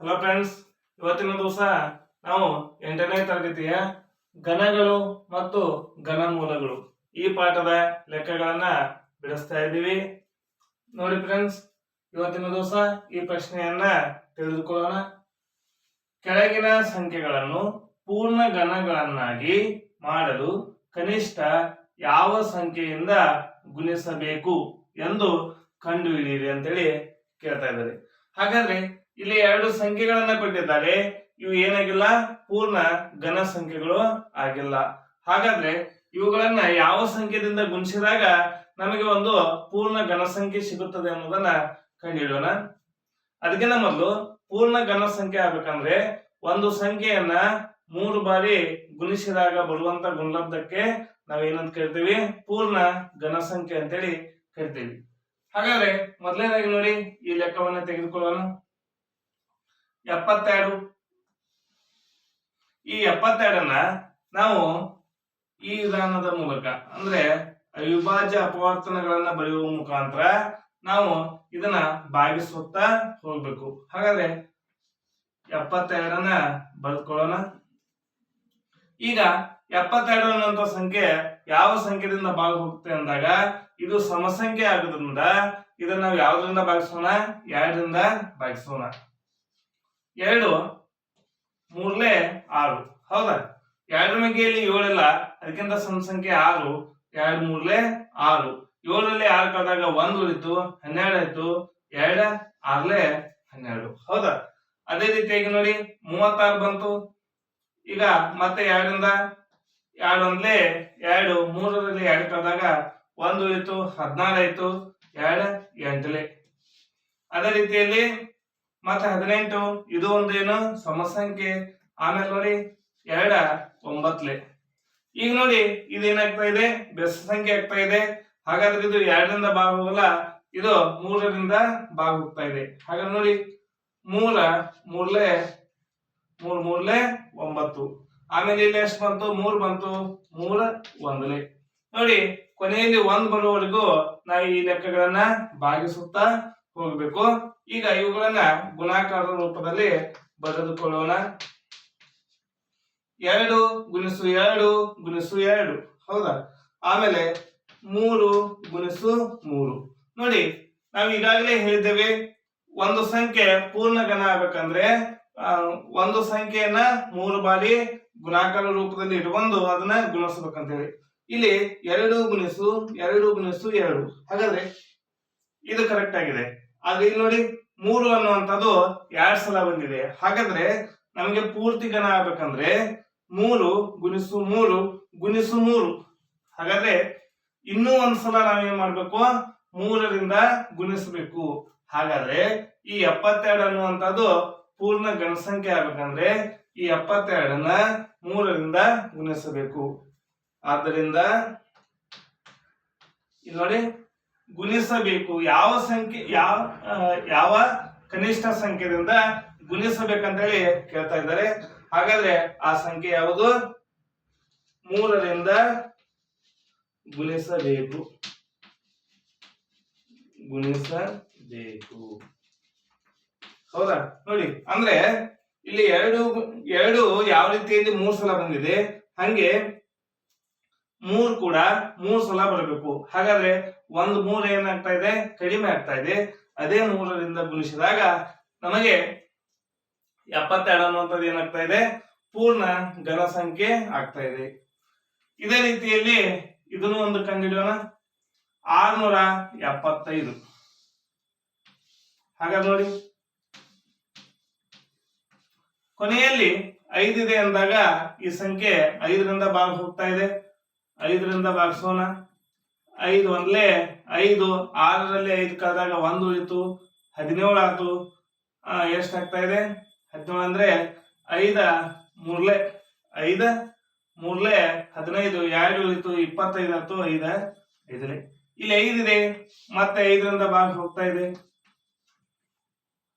Hello friends ಇವತ್ತಿನ ದಿವಸ ನಾವು ಎಂಟನೇ ತರಗತಿಯ ಘನಗಳು ಮತ್ತು ಘನಮೂಲಗಳು ಈ ಪಾಠದ ಲೆಕ್ಕಗಳನ್ನ ಬಿಡಿಸ್ತಾ ಇದ್ದೀವಿ. ನೋಡಿ ಫ್ರೆಂಡ್ಸ್ ಇವತ್ತಿನ ದಿವಸ ಈ ಪ್ರಶ್ನೆಯನ್ನ ತಿಳಿದುಕೊಳ್ಳೋಣ. ಕೆಳಗಿನ ಸಂಖ್ಯೆಗಳನ್ನು ಪೂರ್ಣ ಘನಗಳನ್ನಾಗಿ ಮಾಡಲು ಕನಿಷ್ಠ ಯಾವ ಸಂಖ್ಯೆಯಿಂದ ಗುಣಿಸಬೇಕು ಎಂದು ಕಂಡುಹಿಡಿಯಿರಿ ಅಂತೇಳಿ ಕೇಳ್ತಾ ಇದ್ದಾರೆ. ಹಾಗಾದ್ರೆ ಇಲ್ಲಿ ಎರಡು ಸಂಖ್ಯೆಗಳನ್ನ ಕೊಟ್ಟಿದ್ದಾರೆ. ಇವು ಏನಾಗಿಲ್ಲ? ಪೂರ್ಣ ಘನ ಸಂಖ್ಯೆಗಳು ಆಗಿಲ್ಲ. ಹಾಗಾದ್ರೆ ಇವುಗಳನ್ನ ಯಾವ ಸಂಖ್ಯೆದಿಂದ ಗುಣಿಸಿದಾಗ ನಮಗೆ ಒಂದು ಪೂರ್ಣ ಘನ ಸಂಖ್ಯೆ ಸಿಗುತ್ತದೆ ಅನ್ನೋದನ್ನ ಕಂಡುಹಿಡಿಯೋಣ. ಅದಕ್ಕಿಂತ ಮೊದಲು ಪೂರ್ಣ ಘನ ಸಂಖ್ಯೆ ಆಗ್ಬೇಕಂದ್ರೆ ಒಂದು ಸಂಖ್ಯೆಯನ್ನ ಮೂರು ಬಾರಿ ಗುಣಿಸಿದಾಗ ಬರುವಂತ ಗುಣಲಬ್ಧಕ್ಕೆ ನಾವೇನಂತ ಕರಿತೀವಿ? ಪೂರ್ಣ ಘನ ಸಂಖ್ಯೆ ಅಂತೇಳಿ ಕರಿತೀವಿ. ಹಾಗಾದ್ರೆ ಮೊದಲನೇದಾಗಿ ನೋಡಿ ಈ ಲೆಕ್ಕವನ್ನ ತೆಗೆದುಕೊಳ್ಳೋಣ. ಎಪ್ಪತ್ತೆರಡು. ಈ ಎಪ್ಪತ್ತೆರಡನ್ನ ನಾವು ಈ ವಿಧಾನದ ಮೂಲಕ, ಅಂದ್ರೆ ಅವಿಭಾಜ್ಯ ಅಪವರ್ತನಗಳನ್ನ ಬರೆಯುವ ಮುಖಾಂತರ ನಾವು ಇದನ್ನ ಭಾಗಿಸುತ್ತಾ ಹೋಗ್ಬೇಕು. ಹಾಗಾದ್ರೆ ಎಪ್ಪತ್ತೆರಡನ್ನ ಬರೆದುಕೊಳ್ಳೋಣ. ಈಗ ಎಪ್ಪತ್ತೆರಡು ಅನ್ನುವಂತ ಸಂಖ್ಯೆ ಯಾವ ಸಂಖ್ಯೆದಿಂದ ಭಾಗ ಹೋಗುತ್ತೆ ಅಂದಾಗ ಇದು ಸಮಸಂಖ್ಯೆ ಆಗೋದ್ರಿಂದ ಇದನ್ನ ನಾವು ಯಾವ್ದ್ರಿಂದ ಭಾಗಿಸೋಣ ಎರಡರಿಂದ ಭಾಗಿಸೋಣ ಎರಡು, ಮೂರ್ಲೆ ಆರು. ಹೌದಾ? ಎರಡರ ಮಗ್ಗೆಯಲ್ಲಿ ಏಳಲ್ಲ. ಅದಕ್ಕಿಂತ ಸಣ್ಣ ಸಂಖ್ಯೆ ಆರು. ಎರಡು, ಮೂರ್ಲೆ ಆರು. ಏಳರಲ್ಲಿ ಆರು ಕಳೆದಾಗ ಒಂದು ಉಳಿತು ಹನ್ನೆರಡು ಆಯ್ತು, ಎರಡ, ಆರ್ಲೆ ಹನ್ನೆರಡು. ಹೌದಾ? ಅದೇ ರೀತಿಯಾಗಿ ನೋಡಿ, ಮೂವತ್ತಾರು ಬಂತು. ಈಗ ಮತ್ತೆ ಎರಡರಿಂದ, ಎರಡು ಒಂದ್ಲೆ ಎರಡು, ಮೂರರಲ್ಲಿ ಎರಡು ಕಳೆದಾಗ ಒಂದು ಉಳಿತು ಹದಿನಾರು ಆಯ್ತು, ಎರಡು, ಎಂಟಲೆ. ಅದೇ ರೀತಿಯಲ್ಲಿ ಮತ್ತೆ ಹದಿನೆಂಟು, ಇದು ಒಂದು ಏನು ಸಮಸಂಖ್ಯೆ. ಆಮೇಲೆ ನೋಡಿ, ಎರಡ, ಒಂಬತ್ಲೆ. ಈಗ ನೋಡಿ ಇದೇನಾಗ್ತಾ ಇದೆ? ಬೆಸ ಸಂಖ್ಯೆ ಆಗ್ತಾ ಇದೆ. ಹಾಗಾದ್ರೆ ಇದು ಎರಡರಿಂದ ಭಾಗ ಹೋಗಲ್ಲ ಇದು ಮೂರರಿಂದ ಭಾಗ ಹೋಗ್ತಾ ಇದೆ. ಹಾಗಾದ್ರೆ ನೋಡಿ, ಮೂರ, ಮೂರ್ಲೆ, ಮೂರ್, ಮೂರ್ಲೆ, ಒಂಬತ್ತು. ಆಮೇಲೆ ಇಲ್ಲಿ ಎಷ್ಟು ಬಂತು? ಮೂರ್ ಬಂತು, ಮೂರ, ಒಂದಲೆ. ನೋಡಿ, ಕೊನೆಯಲ್ಲಿ ಒಂದ್ ಬರುವವರೆಗೂ ನಾವು ಈ ಲೆಕ್ಕಗಳನ್ನ ಭಾಗಿಸುತ್ತಾ ಹೋಗ್ಬೇಕು. ಈಗ ಇವುಗಳನ್ನ ಗುಣಾಕಾರದ ರೂಪದಲ್ಲಿ ಬರೆದುಕೊಳ್ಳೋಣ. ಎರಡು ಗುಣಿಸು ಎರಡು ಗುಣಿಸು ಎರಡು. ಹೌದಾ? ಆಮೇಲೆ ಮೂರು ಗುಣಿಸು ಮೂರು. ನೋಡಿ, ನಾವು ಈಗಾಗಲೇ ಹೇಳಿದ್ದೇವೆ, ಒಂದು ಸಂಖ್ಯೆ ಪೂರ್ಣ ಘನ ಆಗ್ಬೇಕಂದ್ರೆ ಒಂದು ಸಂಖ್ಯೆಯನ್ನ ಮೂರು ಬಾರಿ ಗುಣಾಕಾರ ರೂಪದಲ್ಲಿ ಇಟ್ಕೊಂಡು ಅದನ್ನ ಗುಣಿಸ್ಬೇಕಂತೇಳಿ. ಇಲ್ಲಿ ಎರಡು ಗುಣಿಸು ಎರಡು ಗುಣಿಸು ಎರಡು. ಹಾಗಾದ್ರೆ ಇದು ಕರೆಕ್ಟ್ ಆಗಿದೆ. ಆದ್ರೆ ಇಲ್ಲಿ ನೋಡಿ ಮೂರು ಅನ್ನುವಂಥದ್ದು ಎರಡ್ ಸಲ ಬಂದಿದೆ. ಹಾಗಾದ್ರೆ ನಮಗೆ ಪೂರ್ತಿ ಘನ ಆಗ್ಬೇಕಂದ್ರೆ ಮೂರು ಗುಣಿಸು ಮೂರು ಗುಣಿಸು ಮೂರು. ಹಾಗಾದ್ರೆ ಇನ್ನೂ ಒಂದ್ಸಲ ನಾವೇನ್ ಮಾಡ್ಬೇಕು? ಮೂರರಿಂದ ಗುಣಿಸಬೇಕು. ಹಾಗಾದ್ರೆ ಈ ಎಪ್ಪತ್ತೆರಡು ಅನ್ನುವಂಥದ್ದು ಪೂರ್ಣ ಗಣಸಂಖ್ಯೆ ಆಗ್ಬೇಕಂದ್ರೆ ಈ ಎಪ್ಪತ್ತೆರಡನ್ನ ಮೂರರಿಂದ ಗುಣಿಸಬೇಕು. ಆದ್ದರಿಂದ ಇಲ್ಲಿ ನೋಡಿ ಗುಣಿಸಬೇಕು. ಯಾವ ಸಂಖ್ಯೆ, ಯಾವ ಯಾವ ಕನಿಷ್ಠ ಸಂಖ್ಯೆದಿಂದ ಗುಣಿಸಬೇಕಂತ ಹೇಳಿ ಕೇಳ್ತಾ ಇದ್ದಾರೆ. ಹಾಗಾದ್ರೆ ಆ ಸಂಖ್ಯೆ ಯಾವುದು? ಮೂರರಿಂದ ಗುಣಿಸಬೇಕು. ಗುಣಿಸಬೇಕು. ಹೌದಾ? ನೋಡಿ, ಅಂದ್ರೆ ಇಲ್ಲಿ ಎರಡು ಎರಡು ಯಾವ ರೀತಿಯಲ್ಲಿ ಮೂರ್ ಸಲ ಬಂದಿದೆ. ಹಂಗೆ ಮೂರ್ ಕೂಡ ಮೂರ್ ಸಲ ಬರಬೇಕು. ಹಾಗಾದ್ರೆ ಒಂದು ಮೂರ್ ಏನಾಗ್ತಾ ಇದೆ? ಕಡಿಮೆ ಆಗ್ತಾ ಇದೆ. ಅದೇ ಮೂರರಿಂದ ಗುಣಿಸಿದಾಗ ನಮಗೆ ಎಪ್ಪತ್ತೆರಡು ಅನ್ನುವಂಥದ್ದು ಏನಾಗ್ತಾ ಇದೆ? ಪೂರ್ಣ ಘನ ಸಂಖ್ಯೆ ಆಗ್ತಾ ಇದೆ. ಇದೇ ರೀತಿಯಲ್ಲಿ ಇದನ್ನು ಒಂದು ಕಂಡಿಡಿಯೋಣ ಆರ್ನೂರ ಎಪ್ಪತ್ತೈದು. ಹಾಗಾದ್ರೆ ನೋಡಿ. ಕೊನೆಯಲ್ಲಿ ಐದಿದೆ ಅಂದಾಗ ಈ ಸಂಖ್ಯೆ ಐದರಿಂದ ಭಾಗ ಹೋಗ್ತಾ ಇದೆ. ಐದರಿಂದ ಭಾಗಿಸೋಣ. ಐದು ಒಂದ್ಲೇ ಐದು, ಆರರಲ್ಲಿ ಐದು ಕಳೆದಾಗ ಒಂದು ಇತ್ತು ಹದಿನೇಳು ಆಯ್ತು. ಎಷ್ಟಾಗ್ತಾ ಇದೆ? ಹದಿನೇಳು ಅಂದ್ರೆ ಐದ, ಮೂರ್ಲೆ ಐದ, ಮೂರ್ಲೆ ಹದಿನೈದು, ಎರಡು ಉಳಿತು ಇಪ್ಪತ್ತೈದು ಆಯ್ತು, ಐದ ಐದಲೆ ಇಲ್ಲಿ ಐದಿದೆ ಮತ್ತೆ ಐದರಿಂದ ಭಾಗ ಹೋಗ್ತಾ ಇದೆ.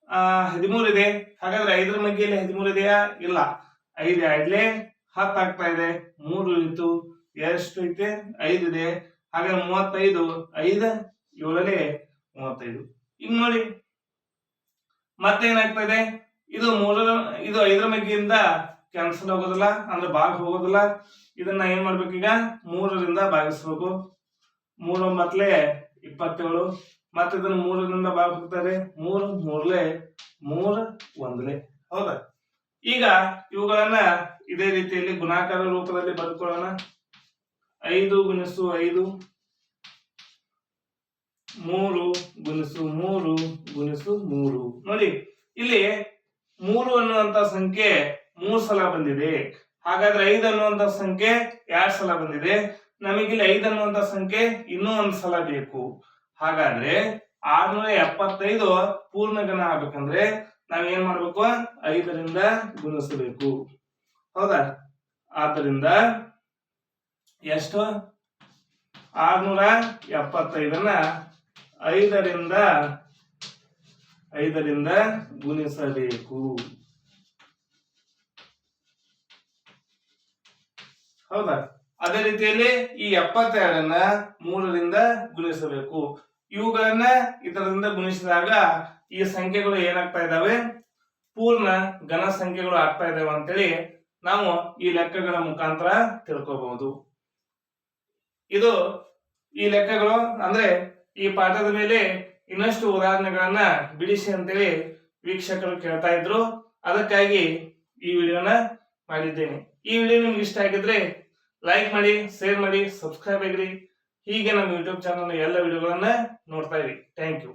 ಆ, ಹದಿಮೂರು ಇದೆ. ಹಾಗಾದ್ರೆ ಐದರ ಮಗ್ಗಿಯಲ್ಲಿ ಹದಿಮೂರು ಇದೆಯಾ? ಇಲ್ಲ. ಐದು ಎರಡ್ಲೆ ಹತ್ತಾಗ್ತಾ ಇದೆ, ಮೂರು ಉಳಿತು ಎಷ್ಟು ಐತೆ? ಐದು ಇದೆ. ಹಾಗೆ ಮೂವತ್ತೈದು, ಐದ ಏಳಲೆ ಮೂವತ್ತೈದು. ಈಗ ನೋಡಿ. ಮತ್ತೆ ಏನಾಗ್ತಾ ಇದೆ? ಇದು ಮೂರರ, ಇದು ಐದರ ಮಗ್ಗಿಯಿಂದ ಕ್ಯಾನ್ಸಲ್ ಆಗೋದಿಲ್ಲ, ಅಂದ್ರೆ ಭಾಗ ಹೋಗೋದಿಲ್ಲ. ಇದನ್ನ ಏನ್ ಮಾಡ್ಬೇಕೀಗ ಮೂರರಿಂದ ಭಾಗಿಸ್ಬೇಕು. ಮೂರೊಂಬತ್ಲೆ ಇಪ್ಪತ್ತೇಳು. ಮತ್ತೆ ಇದನ್ನ ಮೂರರಿಂದ ಭಾಗ ಹೋಗ್ತಾರೆ. ಮೂರು, ಮೂರ್ಲೆ, ಮೂರ್, ಒಂದ್ಲೆ. ಹೌದಾ? ಈಗ ಇವುಗಳನ್ನ ಇದೇ ರೀತಿಯಲ್ಲಿ ಗುಣಾಕಾರ ರೂಪದಲ್ಲಿ ಬರ್ಕೊಳ್ಳೋಣ ಐದು ಗುಣಿಸು ಐದು. ಮೂರು ಗುಣಿಸು ಮೂರು ಗುಣಿಸು ಮೂರು. ನೋಡಿ, ಇಲ್ಲಿ ಮೂರು ಅನ್ನುವಂತ ಸಂಖ್ಯೆ ಮೂರು ಸಲ ಬಂದಿದೆ. ಹಾಗಾದ್ರೆ ಐದು ಅನ್ನುವಂತ ಸಂಖ್ಯೆ ಎರಡ್ ಸಲ ಬಂದಿದೆ. ನಮಗಿಲ್ಲಿ ಐದು ಅನ್ನುವಂತ ಸಂಖ್ಯೆ ಇನ್ನೂ ಒಂದ್ ಸಲ ಬೇಕು. ಹಾಗಾದ್ರೆ ಆರ್ನೂರ ಎಪ್ಪತ್ತೈದು ಪೂರ್ಣಗಣ ಆಗ್ಬೇಕಂದ್ರೆ ನಾವೇನ್ ಮಾಡ್ಬೇಕು? ಐದರಿಂದ ಗುಣಿಸಬೇಕು. ಹೌದಾ? ಆದ್ದರಿಂದ ಎಷ್ಟು? ಆರ್ನೂರ ಎಪ್ಪತ್ತೈದನ್ನ ಐದರಿಂದ ಐದರಿಂದ ಗುಣಿಸಬೇಕು. ಹೌದಾ? ಅದೇ ರೀತಿಯಲ್ಲಿ ಈ ಎಪ್ಪತ್ತೆರಡನ್ನ ಮೂರರಿಂದ ಗುಣಿಸಬೇಕು. ಇವುಗಳನ್ನ ಇದರಿಂದ ಗುಣಿಸಿದಾಗ ಈ ಸಂಖ್ಯೆಗಳು ಏನಾಗ್ತಾ ಇದ್ದಾವೆ? ಪೂರ್ಣ ಘನ ಸಂಖ್ಯೆಗಳು ಆಗ್ತಾ ಇದ್ದಾವೆ ಅಂತೇಳಿ ನಾವು ಈ ಲೆಕ್ಕಗಳ ಮುಖಾಂತರ ತಿಳ್ಕೋಬಹುದು. ಇದು ಈ ಲೆಕ್ಕಗಳು ಅಂದ್ರೆ ಈ ಪಾಠದ ಮೇಲೆ ಇನ್ನಷ್ಟು ಉದಾಹರಣೆಗಳನ್ನ ಬಿಡಿಸಿ ಅಂತೇಳಿ ವೀಕ್ಷಕರು ಕೇಳ್ತಾ ಇದ್ರು. ಅದಕ್ಕಾಗಿ ಈ ವಿಡಿಯೋನ ಮಾಡಿದ್ದೇನೆ. ಈ ವಿಡಿಯೋ ನಿಮ್ಗೆ ಇಷ್ಟ ಆಗಿದ್ರೆ ಲೈಕ್ ಮಾಡಿ, ಶೇರ್ ಮಾಡಿ, ಸಬ್ಸ್ಕ್ರೈಬ್ ಆಗಿರಿ. ಹೀಗೆ ನಮ್ಮ ಯೂಟ್ಯೂಬ್ ಚಾನಲ್ ಎಲ್ಲ ವಿಡಿಯೋಗಳನ್ನ ನೋಡ್ತಾ ಇರಿ. Thank you.